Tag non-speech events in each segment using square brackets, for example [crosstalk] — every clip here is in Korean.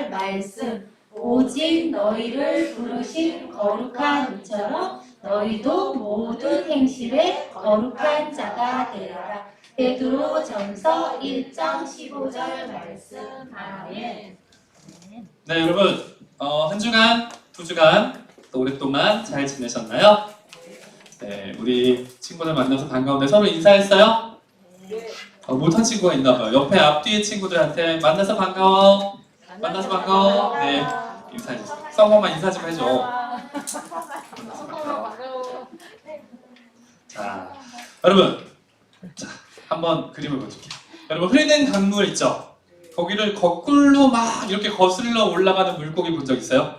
절 말씀 오직 너희를 부르신 거룩한 이처럼 너희도 모든 행실에 거룩한 자가 되어라. 베드로 전서 1장 15절 말씀 아멘. 네, 여러분 어, 한 주간, 두 주간 또 오랫동안 잘 지내셨나요? 네, 우리 친구들 만나서 반가운데 서로 인사했어요? 어, 못한 친구가 있나 봐요. 옆에 앞뒤의 친구들한테 만나서 반가워. 만나서 반가워. 네, 인사해 주세요. 쌍방만 인사 좀 해줘. 만나서 반가워. 자, 여러분, 자, 한번 그림을 보여줄게요. 여러분 흐르는 강물 있죠? 거기를 거꾸로 막 이렇게 거슬러 올라가는 물고기 본 적 있어요?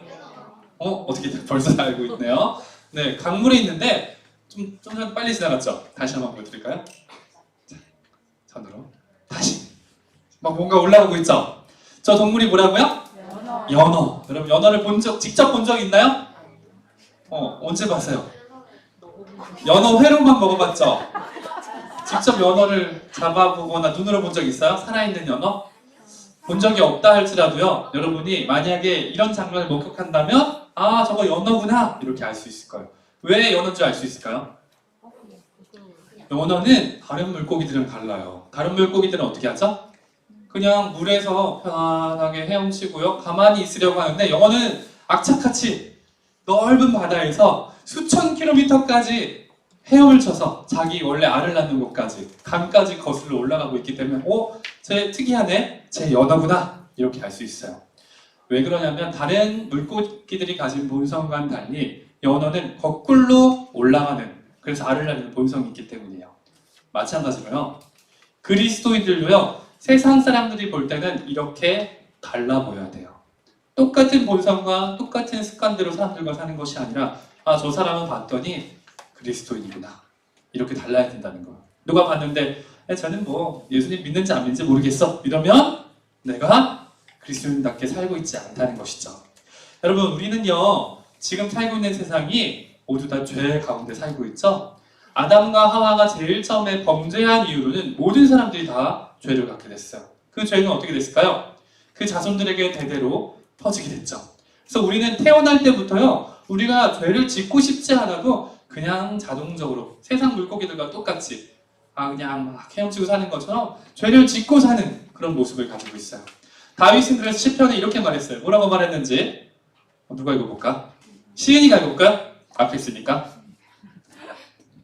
어? 어떻게 벌써 다 알고 있네요. 네, 강물에 있는데 좀, 좀 전 빨리 지나갔죠? 다시 한번 보여드릴까요? 자, 손으로 다시 막 뭔가 올라오고 있죠? 저 동물이 뭐라고요? 연어. 여러분 연어를 본 적, 직접 본 적 있나요? 어, 언제 봤어요? 연어 회로만 먹어봤죠? 직접 연어를 잡아보거나 눈으로 본 적 있어요? 살아있는 연어? 본 적이 없다 할지라도요, 여러분이 만약에 이런 장면을 목격한다면, 아, 저거 연어구나! 이렇게 알 수 있을 거예요. 왜 연어인 줄알수 있을까요? 연어는 다른 물고기들은 달라요. 다른 물고기들은 어떻게 하죠? 그냥 물에서 편안하게 헤엄치고요. 가만히 있으려고 하는데, 연어는 악착같이 넓은 바다에서 수천 킬로미터까지 헤엄을 쳐서 자기 원래 알을 낳는 곳까지 강까지 거슬러 올라가고 있기 때문에 어? 쟤 특이하네? 쟤 연어구나 이렇게 알 수 있어요 왜 그러냐면 다른 물고기들이 가진 본성과는 달리 연어는 거꾸로 올라가는 그래서 알을 낳는 본성이 있기 때문이에요 마찬가지로요 그리스도인들도요 세상 사람들이 볼 때는 이렇게 달라 보여야 돼요 똑같은 본성과 똑같은 습관대로 사람들과 사는 것이 아니라 아 저 사람은 봤더니 그리스도인이구나. 이렇게 달라야 된다는 거예요. 누가 봤는데 야, 저는 뭐 예수님 믿는지 안 믿는지 모르겠어. 이러면 내가 그리스도인답게 살고 있지 않다는 것이죠. 여러분 우리는요 지금 살고 있는 세상이 모두 다 죄 가운데 살고 있죠. 아담과 하와가 제일 처음에 범죄한 이유로는 모든 사람들이 다 죄를 갖게 됐어요. 그 죄는 어떻게 됐을까요? 그 자손들에게 대대로 퍼지게 됐죠. 그래서 우리는 태어날 때부터요 우리가 죄를 짓고 싶지 않아도 그냥 자동적으로 세상 물고기들과 똑같이 아 그냥 막 헤엄치고 사는 것처럼 죄를 짓고 사는 그런 모습을 가지고 있어요. 다윗은 그래서 시편에 이렇게 말했어요. 뭐라고 말했는지 어, 누가 읽어볼까? 시은이가 읽어볼까? 앞에 있으니까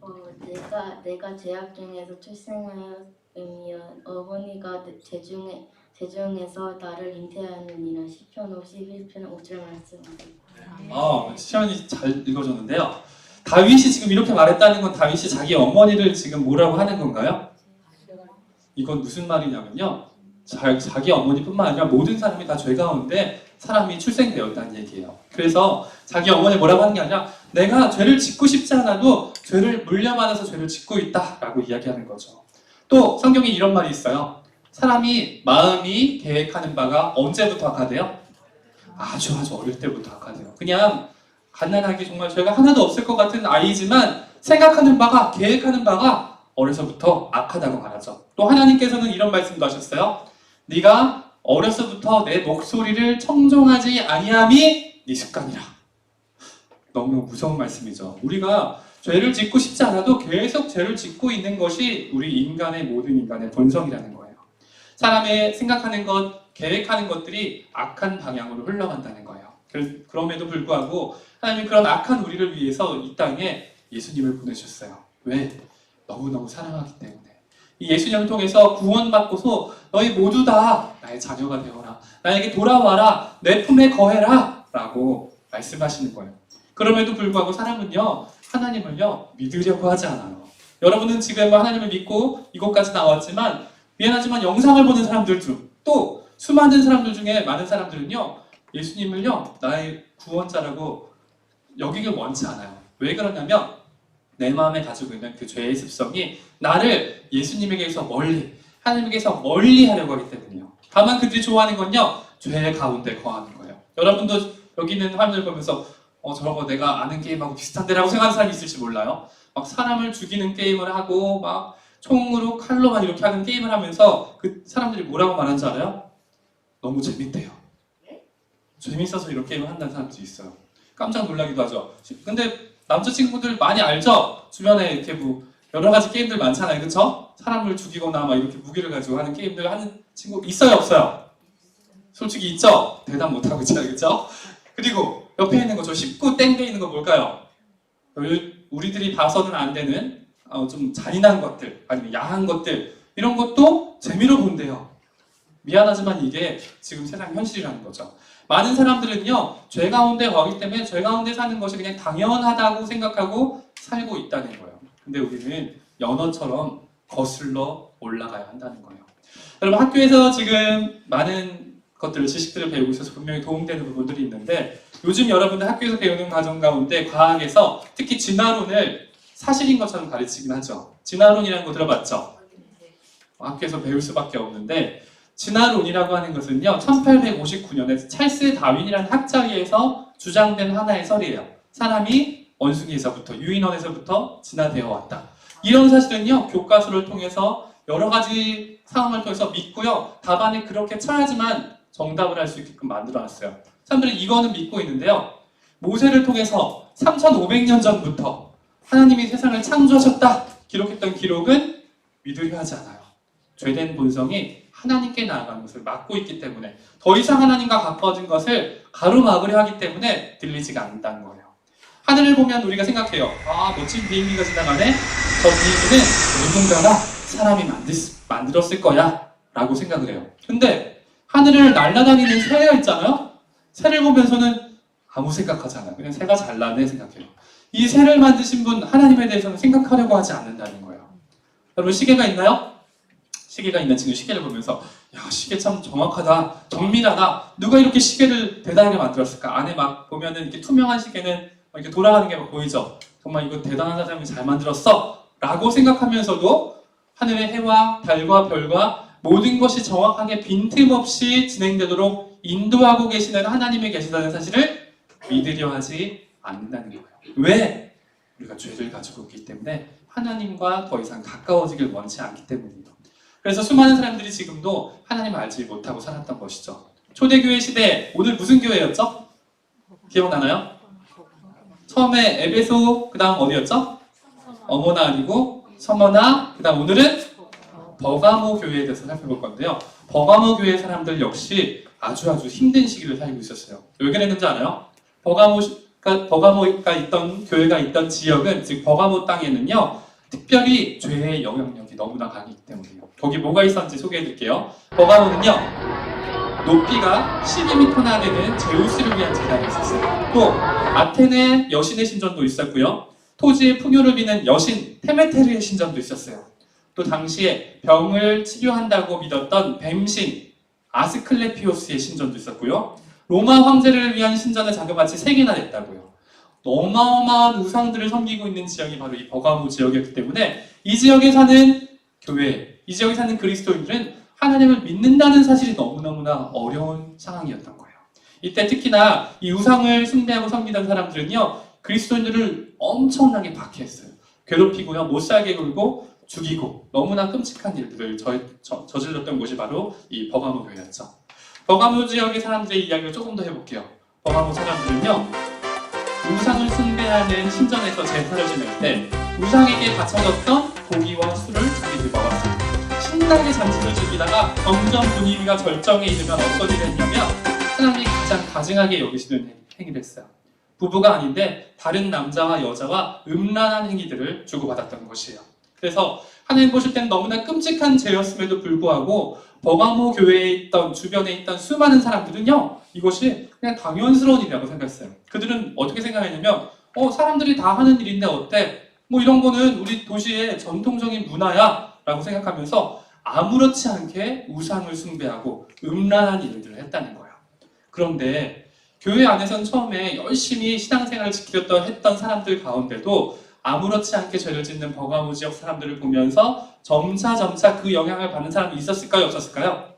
어, 내가 내가 제약 중에서 출생하 였으면 어머니가 내- 제중에 제중에서 나를 잉태하느니라 시편 51편 5절 말씀하세요. 어, 시연이 잘 읽어줬는데요. 다윗이 지금 이렇게 말했다는 건 다윗이 자기 어머니를 지금 뭐라고 하는 건가요? 이건 무슨 말이냐면요. 자, 자기 어머니뿐만 아니라 모든 사람이 다 죄 가운데 사람이 출생되었다는 얘기예요. 그래서 자기 어머니 뭐라고 하는 게 아니라 내가 죄를 짓고 싶지 않아도 죄를 물려받아서 죄를 짓고 있다라고 이야기하는 거죠. 또 성경에 이런 말이 있어요. 사람이 마음이 계획하는 바가 언제부터 악하대요? 아주 아주 어릴 때부터 악하대요. 그냥 갓난하게 정말 죄가 하나도 없을 것 같은 아이지만 생각하는 바가 계획하는 바가 어려서부터 악하다고 말하죠. 또 하나님께서는 이런 말씀도 하셨어요. 네가 어려서부터 내 목소리를 청종하지 아니함이 네 습관이라. 너무 무서운 말씀이죠. 우리가 죄를 짓고 싶지 않아도 계속 죄를 짓고 있는 것이 우리 인간의 모든 인간의 본성이라는 거예요. 사람의 생각하는 것, 계획하는 것들이 악한 방향으로 흘러간다는 거예요. 그- 그럼에도 불구하고 하나님 그런 악한 우리를 위해서 이 땅에 예수님을 보내셨어요. 왜? 너무너무 사랑하기 때문에. 이 예수님을 통해서 구원받고서 너희 모두 다 나의 자녀가 되어라. 나에게 돌아와라. 내 품에 거해라. 라고 말씀하시는 거예요. 그럼에도 불구하고 사람은요, 하나님을요, 믿으려고 하지 않아요. 여러분은 지금 하나님을 믿고 이곳까지 나왔지만, 미안하지만 영상을 보는 사람들 중, 또 수많은 사람들 중에 많은 사람들은요, 예수님을요, 나의 구원자라고 여기길 원치 않아요. 왜 그러냐면, 내 마음에 가지고 있는 그 죄의 습성이 나를 예수님에게서 멀리, 하나님에게서 멀리 하려고 하기 때문이에요. 다만 그들이 좋아하는 건요, 죄 가운데 거하는 거예요. 여러분도 여기 있는 사람들 보면서, 어, 저거 내가 아는 게임하고 비슷한데라고 생각하는 사람이 있을지 몰라요. 막 사람을 죽이는 게임을 하고, 막 총으로 칼로만 이렇게 하는 게임을 하면서 그 사람들이 뭐라고 말하는 줄 알아요? 너무 재밌대요. 재밌어서 이런 게임을 한다는 사람들이 있어요. 깜짝 놀라기도 하죠. 근데 남자친구들 많이 알죠? 주변에 이렇게 뭐 여러 가지 게임들 많잖아요. 그쵸? 사람을 죽이거나 막 이렇게 무기를 가지고 하는 게임들 하는 친구 있어요? 없어요? 솔직히 있죠? 대답 못하고 있잖아요. 그쵸? 그리고 옆에 있는 거 저 19 땡 돼 있는 거 뭘까요? 요- 우리들이 봐서는 안 되는 어, 좀 잔인한 것들 아니면 야한 것들 이런 것도 재미로 본대요. 미안하지만 이게 지금 세상 현실이라는 거죠. 많은 사람들은요 죄 가운데 거기 때문에 죄 가운데 사는 것이 그냥 당연하다고 생각하고 살고 있다는 거예요. 근데 우리는 연어처럼 거슬러 올라가야 한다는 거예요. 여러분 학교에서 지금 많은 것들을 지식들을 배우고 있어서 분명히 도움되는 부분들이 있는데 요즘 여러분들 학교에서 배우는 과정 가운데 과학에서 특히 진화론을 사실인 것처럼 가르치긴 하죠. 진화론이라는 거 들어봤죠? 학교에서 배울 수밖에 없는데 진화론이라고 하는 것은요 1859년에 찰스 다윈이라는 학자에 의해서 주장된 하나의 설이에요. 사람이 원숭이에서부터 유인원에서부터 진화되어 왔다. 이런 사실은요 교과서를 통해서 여러 가지 상황을 통해서 믿고요 답안을 그렇게 쳐야지만 정답을 할 수 있게끔 만들어놨어요. 사람들은 이거는 믿고 있는데요 모세를 통해서 3,500년 전부터 하나님이 세상을 창조하셨다 기록했던 기록은 믿으려 하지 않아요. 죄된 본성이 하나님께 나아가는 것을 막고 있기 때문에 더 이상 하나님과 가까워진 것을 가로막으려 하기 때문에 들리지가 않는다는 거예요. 하늘을 보면 우리가 생각해요. 아 멋진 비행기가 지나가네. 저 비행기는 누군가가 사람이 만들, 만들었을 거야 라고 생각을 해요. 근데 하늘을 날아다니는 새가 있잖아요. 새를 보면서는 아무 생각하지 않아요. 그냥 새가 잘나네 생각해요. 이 새를 만드신 분 하나님에 대해서는 생각하려고 하지 않는다는 거예요. 여러분 시계가 있나요? 시계가 있는 친구 시계를 보면서 야 시계 참 정확하다 정밀하다 누가 이렇게 시계를 대단하게 만들었을까 안에 막 보면은 이렇게 투명한 시계는 막 이렇게 돌아가는 게막 보이죠 정말 이거 대단한 사람이 잘 만들었어 라고 생각하면서도 하늘의 해와 달과 별과 모든 것이 정확하게 빈틈없이 진행되도록 인도하고 계시는 하나님이 계시다는 사실을 믿으려 하지 않는다는 거예요 왜? 우리가 죄를 가지고 있기 때문에 하나님과 더 이상 가까워지길 원치 않기 때문이에요 그래서 수많은 사람들이 지금도 하나님을 알지 못하고 살았던 것이죠. 초대교회 시대 오늘 무슨 교회였죠? 기억나나요? 처음에 에베소 그 다음 어디였죠? 어머나 아니고 서머나 그 다음 오늘은 버가모 교회에 대해서 살펴볼 건데요. 버가모 교회 사람들 역시 아주 아주 힘든 시기를 살고 있었어요. 왜 그랬는지 알아요? 버가모가 버가모가 있던 교회가 있던 지역은 즉 버가모 땅에는요 특별히 죄의 영향력이 너무나 강하기 때문이에요. 거기 뭐가 있었는지 소개해 드릴게요. 버가모는요, 높이가 12m나 되는 제우스를 위한 제단이 있었어요. 또, 아테네 여신의 신전도 있었고요. 토지의 풍요를 비는 여신 테메테르의 신전도 있었어요. 또 당시에 병을 치료한다고 믿었던 뱀신 아스클레피오스의 신전도 있었고요. 로마 황제를 위한 신전의 자그마치 3개나 됐다고요. 어마어마한 우상들을 섬기고 있는 지역이 바로 이 버가모 지역이었기 때문에 이 지역에 사는 교회, 이 지역에 사는 그리스도인들은 하나님을 믿는다는 사실이 너무너무나 어려운 상황이었던 거예요. 이때 특히나 이 우상을 숭배하고 섬기던 사람들은요, 그리스도인들을 엄청나게 박해했어요. 괴롭히고요, 못 살게 굴고 죽이고 너무나 끔찍한 일들을 저, 저, 저질렀던 곳이 바로 이 버가모 교회였죠. 버가모 지역의 사람들의 이야기를 조금 더 해볼게요. 버가모 사람들은요, 우상을 숭배하는 신전에서 제사를 지낼 때 우상에게 바쳐졌던 고기와 술을 우리들 먹었어요. 신나게 잔치를 즐기다가 점점 분위기가 절정에 이르면 어떤 일이 했냐면 하나님이 가장 가증하게 여기시는 행위를 했어요. 부부가 아닌데 다른 남자와 여자와 음란한 행위들을 주고받았던 것이에요. 그래서 하나님 보실 때는 너무나 끔찍한 죄였음에도 불구하고 버가모 교회에 있던 주변에 있던 수많은 사람들은요 이것이 그냥 당연스러운 일이라고 생각했어요. 그들은 어떻게 생각했냐면 어 사람들이 다 하는 일인데 어때? 뭐 이런 거는 우리 도시의 전통적인 문화야라고 생각하면서 아무렇지 않게 우상을 숭배하고 음란한 일들을 했다는 거예요. 그런데 교회 안에선 처음에 열심히 신앙생활을 지키렸던 했던 사람들 가운데도 아무렇지 않게 죄를 짓는 버가모 지역 사람들을 보면서 점차 점차 그 영향을 받는 사람이 있었을까요? 없었을까요?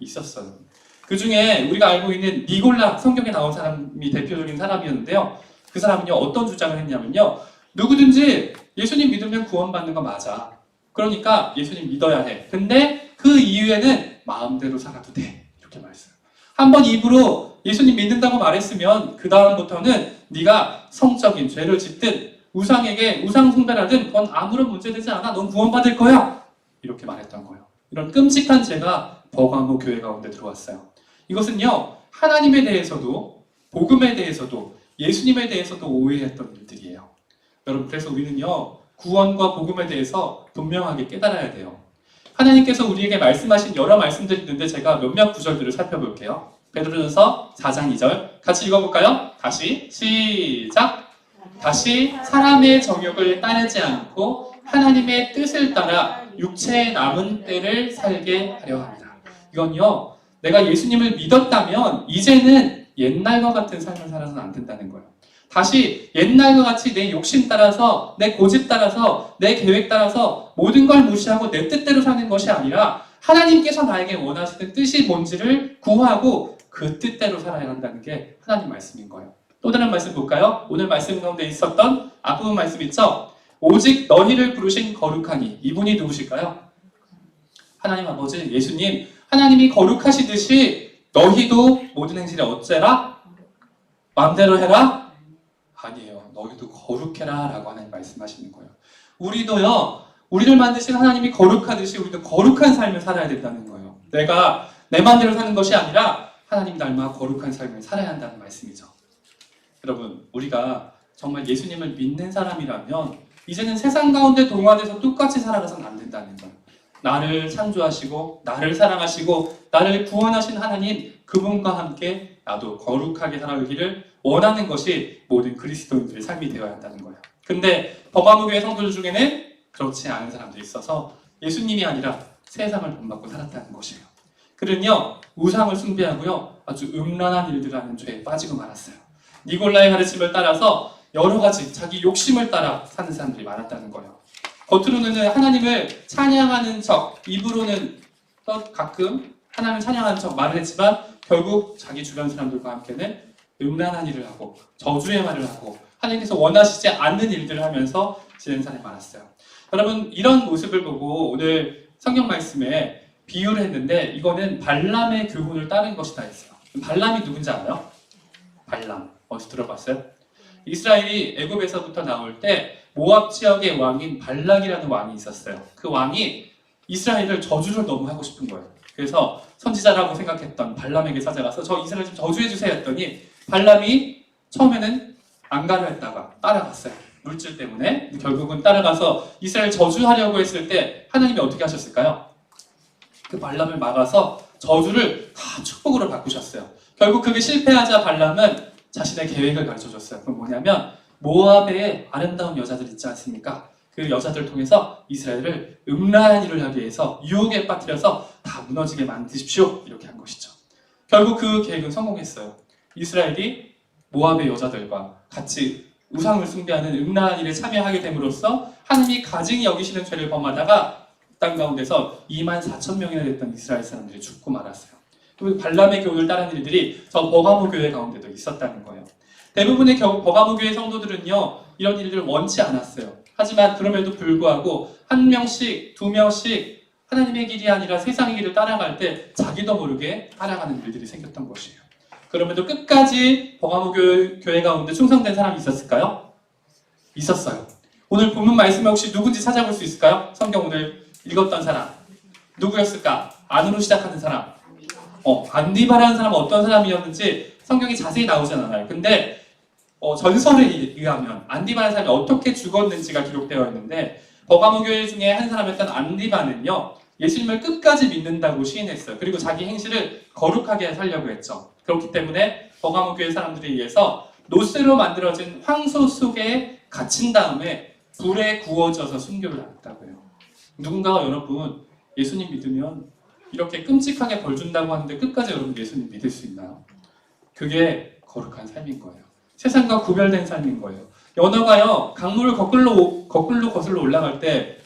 있었어요. 그 중에 우리가 알고 있는 니골라 성경에 나온 사람이 대표적인 사람이었는데요. 그 사람은요 어떤 주장을 했냐면요. 누구든지 예수님 믿으면 구원받는 거 맞아. 그러니까 예수님 믿어야 해. 근데 그 이후에는 마음대로 살아도 돼. 이렇게 말했어요. 한번 입으로 예수님 믿는다고 말했으면 그 다음부터는 네가 성적인 죄를 짓든 우상에게 우상 숭배라든 그건 아무런 문제되지 않아. 넌 구원받을 거야. 이렇게 말했던 거예요. 이런 끔찍한 죄가 버가모 교회 가운데 들어왔어요. 이것은요 하나님에 대해서도 복음에 대해서도 예수님에 대해서도 오해했던 일들이에요. 여러분 그래서 우리는요 구원과 복음에 대해서 분명하게 깨달아야 돼요. 하나님께서 우리에게 말씀하신 여러 말씀들이 있는데 제가 몇몇 구절들을 살펴볼게요. 베드로전서 4장 2절 같이 읽어볼까요? 다시 시작. 다시 사람의 정욕을 따르지 않고 하나님의 뜻을 따라 육체의 남은 때를 살게 하려 합니다. 이건요, 내가 예수님을 믿었다면 이제는 옛날과 같은 삶을 살아서는 안 된다는 거예요. 다시 옛날과 같이 내 욕심 따라서, 내 고집 따라서, 내 계획 따라서 모든 걸 무시하고 내 뜻대로 사는 것이 아니라 하나님께서 나에게 원하시는 뜻이 뭔지를 구하고 그 뜻대로 살아야 한다는 게 하나님 말씀인 거예요. 또 다른 말씀 볼까요? 오늘 말씀 가운데 있었던 앞부분 말씀 있죠? 오직 너희를 부르신 거룩하니 이분이 누구실까요? 하나님 아버지 예수님 하나님이 거룩하시듯이 너희도 모든 행실에 어째라? 마음대로 해라? 아니에요. 너희도 거룩해라 라고 하나님 말씀하시는 거예요. 우리도요. 우리를 만드신 하나님이 거룩하듯이 우리도 거룩한 삶을 살아야 된다는 거예요. 내가 내 마음대로 사는 것이 아니라 하나님 닮아 거룩한 삶을 살아야 한다는 말씀이죠. 여러분, 우리가 정말 예수님을 믿는 사람이라면 이제는 세상 가운데 동화돼서 똑같이 살아가서는 안 된다는 거예요. 나를 창조하시고 나를 사랑하시고 나를 구원하신 하나님 그분과 함께 나도 거룩하게 살아가기를 원하는 것이 모든 그리스도인들의 삶이 되어야 한다는 거예요. 근데 버가무교의 성도들 중에는 그렇지 않은 사람들이 있어서 예수님이 아니라 세상을 본받고 살았다는 것이에요. 그는요 우상을 숭배하고요 아주 음란한 일들을 하는 죄에 빠지고 말았어요. 니골라의 가르침을 따라서 여러 가지 자기 욕심을 따라 사는 사람들이 많았다는 거예요. 겉으로는 하나님을 찬양하는 척, 입으로는 또 가끔 하나님을 찬양하는 척 말을 했지만 결국 자기 주변 사람들과 함께는 음란한 일을 하고 저주의 말을 하고 하나님께서 원하시지 않는 일들을 하면서 지낸 사람이 많았어요. 여러분 이런 모습을 보고 오늘 성경 말씀에 비유를 했는데 이거는 발람의 교훈을 따른 것이다 했어요. 발람이 누군지 알아요? 발람 어디서 들어봤어요? 이스라엘이 애굽에서부터 나올 때 모압 지역의 왕인 발락이라는 왕이 있었어요. 그 왕이 이스라엘을 저주를 너무 하고 싶은 거예요. 그래서 선지자라고 생각했던 발람에게 찾아가서 저 이스라엘 좀 저주해 주세요 했더니 발람이 처음에는 안 가려 했다가 따라갔어요. 물질 때문에 결국은 따라가서 이스라엘 저주하려고 했을 때 하나님이 어떻게 하셨을까요? 그 발람을 막아서 저주를 다 축복으로 바꾸셨어요. 결국 그게 실패하자 발람은 자신의 계획을 가르쳐 줬어요. 그건 뭐냐면 모압에 아름다운 여자들 있지 않습니까? 그 여자들 통해서 이스라엘을 음란한 일을 하기 위해서 유혹에 빠뜨려서 다 무너지게 만드십시오. 이렇게 한 것이죠. 결국 그 계획은 성공했어요. 이스라엘이 모압의 여자들과 같이 우상을 숭배하는 음란한 일에 참여하게 됨으로써 하나님이 가증히 여기시는 죄를 범하다가 땅 가운데서 2만 4천 명이나 됐던 이스라엘 사람들이 죽고 말았어요. 또 발람의 교훈을 따르는 일들이 저 버가모 교회 가운데도 있었다는 거예요. 대부분의 겨- 버가모 교회 성도들은요 이런 일들을 원치 않았어요. 하지만 그럼에도 불구하고 한 명씩 두 명씩 하나님의 길이 아니라 세상의 길을 따라갈 때 자기도 모르게 따라가는 일들이 생겼던 것이에요. 그럼에도 끝까지 버가모 교- 교회 가운데 충성된 사람이 있었을까요? 있었어요. 오늘 본문 말씀에 혹시 누군지 찾아볼 수 있을까요? 성경 오늘 읽었던 사람 누구였을까? 안으로 시작하는 사람. 어, 안디바라는 사람은 어떤 사람이었는지 성경이 자세히 나오진 않아요. 근데 어, 전설에 의하면 안디바라는 사람이 어떻게 죽었는지가 기록되어 있는데 버가모 교회 중에 한 사람이었던 안디바는요 예수님을 끝까지 믿는다고 시인했어요. 그리고 자기 행실을 거룩하게 살려고 했죠. 그렇기 때문에 버가모 교회 사람들에 의해서 노스로 만들어진 황소 속에 갇힌 다음에 불에 구워져서 순교를 했다고 해요. 누군가가 여러분 예수님 믿으면 이렇게 끔찍하게 벌 준다고 하는데 끝까지 여러분 예수님 믿을 수 있나요? 그게 거룩한 삶인 거예요. 세상과 구별된 삶인 거예요. 연어가요 강물을 거꾸로 거꾸로 거슬러 올라갈 때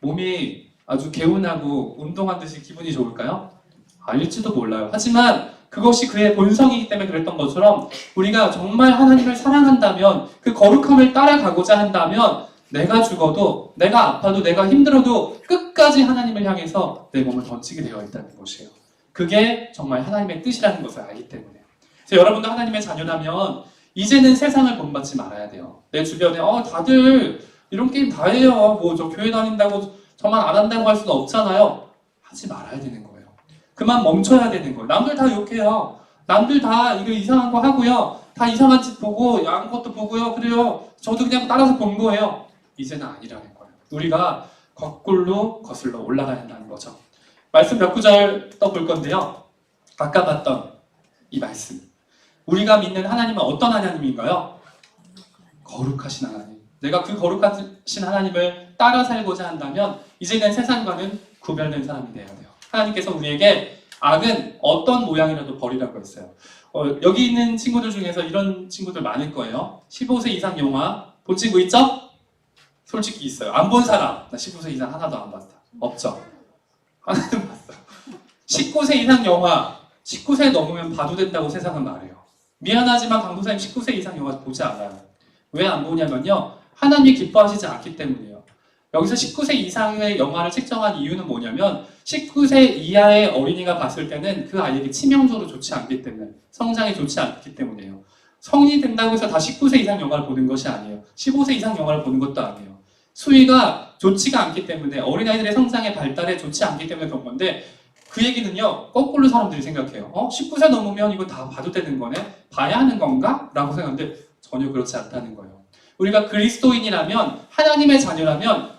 몸이 아주 개운하고 운동한 듯이 기분이 좋을까요? 아닐지도 몰라요. 하지만 그것이 그의 본성이기 때문에 그랬던 것처럼 우리가 정말 하나님을 사랑한다면 그 거룩함을 따라가고자 한다면 내가 죽어도 내가 아파도 내가 힘들어도 끝까지 하나님을 향해서 내 몸을 던지게 되어 있다는 것이에요. 그게 정말 하나님의 뜻이라는 것을 알기 때문에 그래서 여러분도 하나님의 자녀라면 이제는 세상을 본받지 말아야 돼요. 내 주변에 어 다들 이런 게임 다 해요. 뭐 저 교회 다닌다고 저만 안 한다고 할 수는 없잖아요. 하지 말아야 되는 거예요. 그만 멈춰야 되는 거예요. 남들 다 욕해요. 남들 다 이거 이상한 거 하고요. 다 이상한 짓 보고 야한 것도 보고요. 그래요. 저도 그냥 따라서 본 거예요. 이제는 아니라는 거예요. 우리가 거꾸로 거슬러 올라가야 한다는 거죠. 말씀 몇 구절 떠볼 건데요. 아까 봤던 이 말씀. 우리가 믿는 하나님은 어떤 하나님인가요? 거룩하신 하나님. 내가 그 거룩하신 하나님을 따라 살고자 한다면 이제는 세상과는 구별된 사람이 되어야 돼요. 하나님께서 우리에게 악은 어떤 모양이라도 버리라고 했어요. 어, 여기 있는 친구들 중에서 이런 친구들 많을 거예요. 15세 이상 영화 본 친구 있죠? 솔직히 있어요. 안 본 사람. 나 15세 이상 하나도 안 봤다. 없죠? 하나도 봤어. 19세 이상 영화 19세 넘으면 봐도 된다고 세상은 말해요. 미안하지만 강도사님 19세 이상 영화 보지 않아요. 왜 안 보냐면요. 하나님이 기뻐하시지 않기 때문이에요. 여기서 19세 이상의 영화를 책정한 이유는 뭐냐면 19세 이하의 어린이가 봤을 때는 그 아이에게 치명적으로 좋지 않기 때문에 성장이 좋지 않기 때문이에요. 성인이 된다고 해서 다 19세 이상 영화를 보는 것이 아니에요. 15세 이상 영화를 보는 것도 아니에요. 수위가 좋지가 않기 때문에 어린아이들의 성장의 발달에 좋지 않기 때문에 그런 건데 그 얘기는요 거꾸로 사람들이 생각해요. 어 19세 넘으면 이거 다 봐도 되는 거네? 봐야 하는 건가? 라고 생각하는데 전혀 그렇지 않다는 거예요. 우리가 그리스도인이라면 하나님의 자녀라면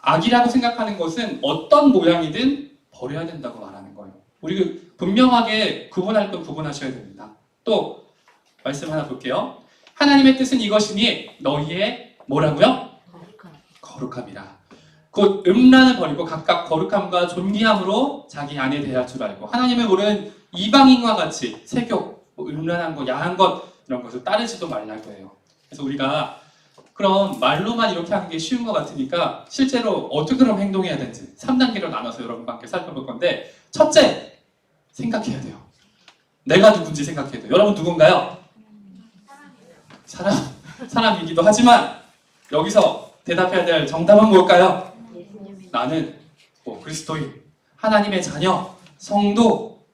악이라고 생각하는 것은 어떤 모양이든 버려야 된다고 말하는 거예요. 우리 분명하게 구분할 건 구분하셔야 됩니다. 또 말씀 하나 볼게요. 하나님의 뜻은 이것이니 너희의 뭐라고요? 거룩함이라. 곧 음란을 버리고 각각 거룩함과 존귀함으로 자기 안에 대할 줄 알고 하나님을 모르는 이방인과 같이 세욕, 뭐 음란한 것, 야한 것 이런 것을 따르지도 말라고 해요. 그래서 우리가 그럼 말로만 이렇게 하는 게 쉬운 것 같으니까 실제로 어떻게 그럼 행동해야 되는지 3단계로 나눠서 여러분과 함께 살펴볼 건데 첫째 생각해야 돼요. 내가 누군지 생각해야 돼요. 여러분 누군가요? 사람 사람이기도 하지만 여기서 대답해야 될 정답은 뭘까요? 나는 뭐 그리스도인, 하나님의 자녀, 성도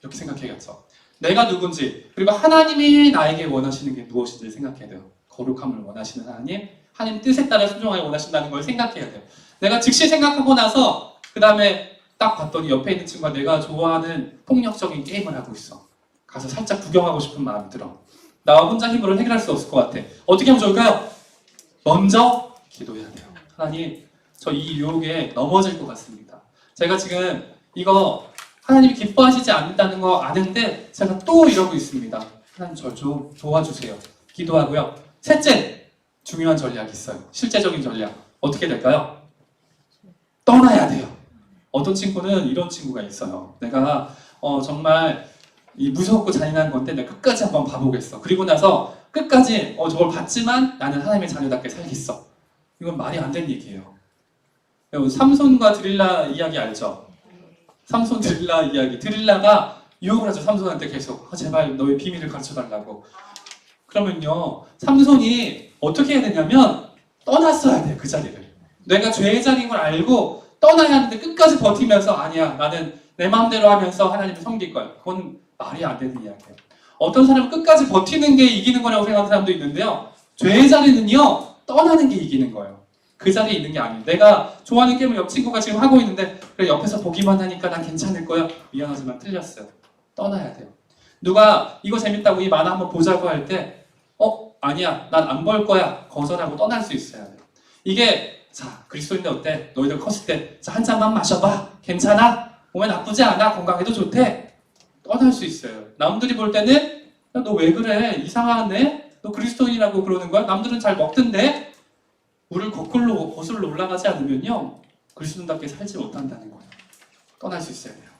이렇게 생각해야겠죠. 내가 누군지 그리고 하나님이 나에게 원하시는 게 무엇인지 생각해야 돼요. 거룩함을 원하시는 하나님, 하나님 뜻에 따라 순종하기 원하신다는 걸 생각해야 돼요. 내가 즉시 생각하고 나서 그 다음에 딱 봤더니 옆에 있는 친구가 내가 좋아하는 폭력적인 게임을 하고 있어. 가서 살짝 구경하고 싶은 마음이 들어. 나 혼자 힘으로 해결할 수 없을 것 같아. 어떻게 하면 좋을까요? 먼저 기도해야 돼요. 하나님, 저 이 유혹에 넘어질 것 같습니다. 제가 지금 이거 하나님이 기뻐하시지 않는다는 거 아는데 제가 또 이러고 있습니다. 하나님 저좀 도와주세요. 기도하고요. 셋째, 중요한 전략이 있어요. 실제적인 전략. 어떻게 될까요? 떠나야 돼요. 어떤 친구는 이런 친구가 있어요. 내가 어, 정말 이 무섭고 잔인한 건데 내가 끝까지 한번 봐보겠어. 그리고 나서 끝까지 어, 저걸 봤지만 나는 하나님의 자녀답게 살겠어. 이건 말이 안 되는 얘기예요. 삼손과 드릴라 이야기 알죠? 삼손 드릴라 이야기. 드릴라가 유혹을 하죠. 삼손한테 계속 아, 제발 너의 비밀을 가르쳐 달라고. 그러면요, 삼손이 어떻게 해야 되냐면 떠났어야 돼 그 자리를. 내가 죄의 자리인 걸 알고 떠나야 하는데 끝까지 버티면서 아니야 나는 내 마음대로 하면서 하나님을 섬길 거야. 그건 말이 안 되는 이야기예요. 어떤 사람은 끝까지 버티는 게 이기는 거라고 생각하는 사람도 있는데요. 죄의 자리는요 떠나는 게 이기는 거예요. 그 자리에 있는 게 아니에요. 내가 좋아하는 게임을 옆 친구가 지금 하고 있는데 그래 옆에서 보기만 하니까 난 괜찮을 거야. 미안하지만 틀렸어요. 떠나야 돼요. 누가 이거 재밌다고 이 만화 한번 보자고 할 때, 어 아니야, 난 안 볼 거야. 거절하고 떠날 수 있어야 돼요. 이게 자 그리스도인들 어때? 너희들 컸을 때한 잔만 마셔봐. 괜찮아? 몸에 나쁘지 않아. 건강에도 좋대. 떠날 수 있어요. 남들이 볼 때는 너 왜 그래? 이상하네? 너 그리스도인이라고 그러는 거야? 남들은 잘 먹던데? 물을 거꾸로 거슬러 올라가지 않으면요 그리스도인답게 살지 못한다는 거예요. 떠날 수 있어야 돼요.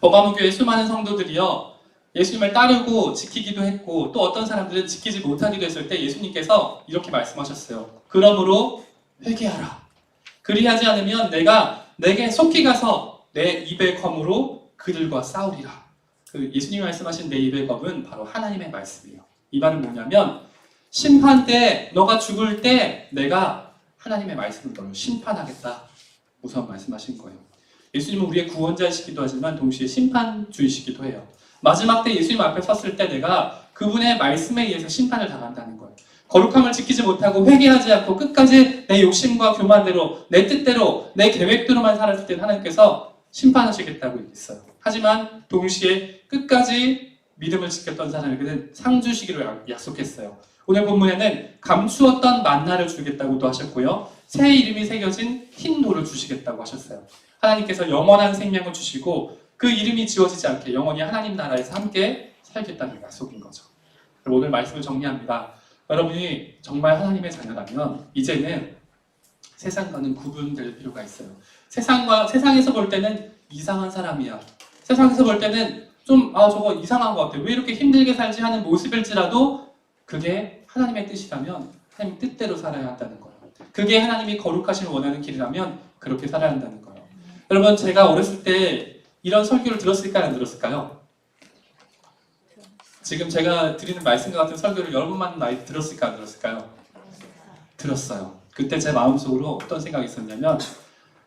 버가모교회 수많은 성도들이요 예수님을 따르고 지키기도 했고 또 어떤 사람들은 지키지 못하기도 했을 때 예수님께서 이렇게 말씀하셨어요. 그러므로 회개하라. 그리하지 않으면 내가 내게 속히 가서 내 입의 검으로 그들과 싸우리라. 그 예수님이 말씀하신 내 입의 검은 바로 하나님의 말씀이에요. 이 말은 뭐냐면 심판 때 너가 죽을 때 내가 하나님의 말씀으로 너를 심판하겠다. 우선 말씀하신 거예요. 예수님은 우리의 구원자이시기도 하지만 동시에 심판주이시기도 해요. 마지막 때 예수님 앞에 섰을 때 내가 그분의 말씀에 의해서 심판을 당한다는 거예요. 거룩함을 지키지 못하고 회개하지 않고 끝까지 내 욕심과 교만대로 내 뜻대로 내 계획대로만 살았을 때 하나님께서 심판하시겠다고 얘기했어요. 하지만 동시에 끝까지 믿음을 지켰던 사람에게는 상 주시기로 약- 약속했어요. 오늘 본문에는 감추었던 만나를 주겠다고도 하셨고요. 새 이름이 새겨진 흰 돌을 주시겠다고 하셨어요. 하나님께서 영원한 생명을 주시고 그 이름이 지워지지 않게 영원히 하나님 나라에서 함께 살겠다는 약속인 거죠. 오늘 말씀을 정리합니다. 여러분이 정말 하나님의 자녀라면 이제는 세상과는 구분될 필요가 있어요. 세상과 세상에서 볼 때는 이상한 사람이야. 세상에서 볼 때는 좀 아 저거 이상한 것 같아. 왜 이렇게 힘들게 살지 하는 모습일지라도 그게 하나님의 뜻이라면 하나님 뜻대로 살아야 한다는 거예요. 그게 하나님이 거룩하신 원하는 길이라면 그렇게 살아야 한다는 거예요. 여러분 제가 어렸을 때 이런 설교를 들었을까요? 안 들었을까요? 지금 제가 드리는 말씀과 같은 설교를 여러분만 많이 들었을까 안 들었을까요? 들었어요. 그때 제 마음속으로 어떤 생각이 있었냐면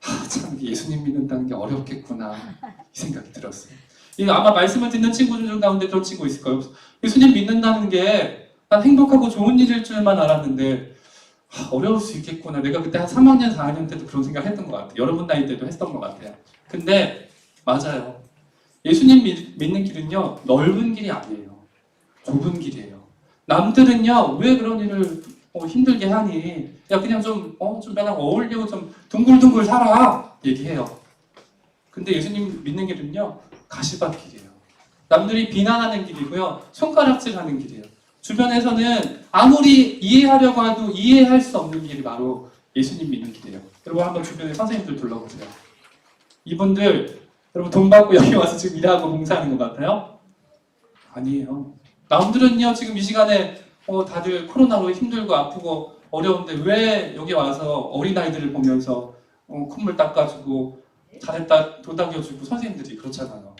아, 참 예수님 믿는다는 게 어렵겠구나 이 생각이 들었어요. 이 아마 말씀을 듣는 친구들 중 가운데 그런 친구 있을 거예요. 예수님 믿는다는 게 난 행복하고 좋은 일일 줄만 알았는데 아, 어려울 수 있겠구나. 내가 그때 한 3학년, 4학년 때도 그런 생각 했던 것 같아요. 여러분 나이 때도 했던 것 같아요. 근데 맞아요. 예수님 믿, 믿는 길은요 넓은 길이 아니에요. 좁은 길이에요. 남들은요 왜 그런 일을 어, 힘들게 하니? 야 그냥 좀 어, 좀 나랑 어울리고 좀 둥글둥글 살아 얘기해요. 근데 예수님 믿는 길은요 가시밭 길이에요. 남들이 비난하는 길이고요 손가락질하는 길이에요. 주변에서는 아무리 이해하려고 해도 이해할 수 없는 길이 바로 예수님 믿는 길이에요. 여러분 한번 주변에 선생님들 둘러보세요. 이분들 여러분 돈 받고 여기 와서 지금 일하고 봉사하는 것 같아요? 아니에요. 남들은요 지금 이 시간에 어, 다들 코로나로 힘들고 아프고 어려운데 왜 여기 와서 어린 아이들을 보면서 어, 콧물 닦아주고 잘했다 도닥여주고 선생님들이 그렇잖아요.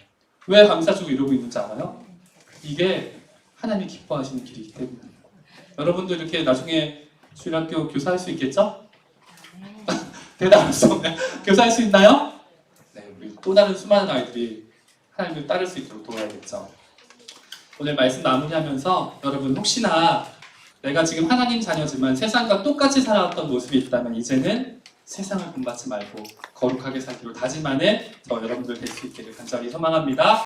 왜 감싸주고 이러고 있는지 알아요? 이게 하나님이 기뻐하시는 길이기 때문에 여러분도 이렇게 나중에 주일학교 교사할 수 있겠죠? [laughs] 대답할 수 없네. 교사할 수 있나요? 네, 우리 또 다른 수많은 아이들이 하나님을 따를 수 있도록 도와야겠죠. 오늘 말씀 마무리하면서 여러분 혹시나 내가 지금 하나님 자녀지만 세상과 똑같이 살아왔던 모습이 있다면 이제는 세상을 본받지 말고 거룩하게 살기로 다짐하는 저 여러분들 될 수 있기를 간절히 소망합니다.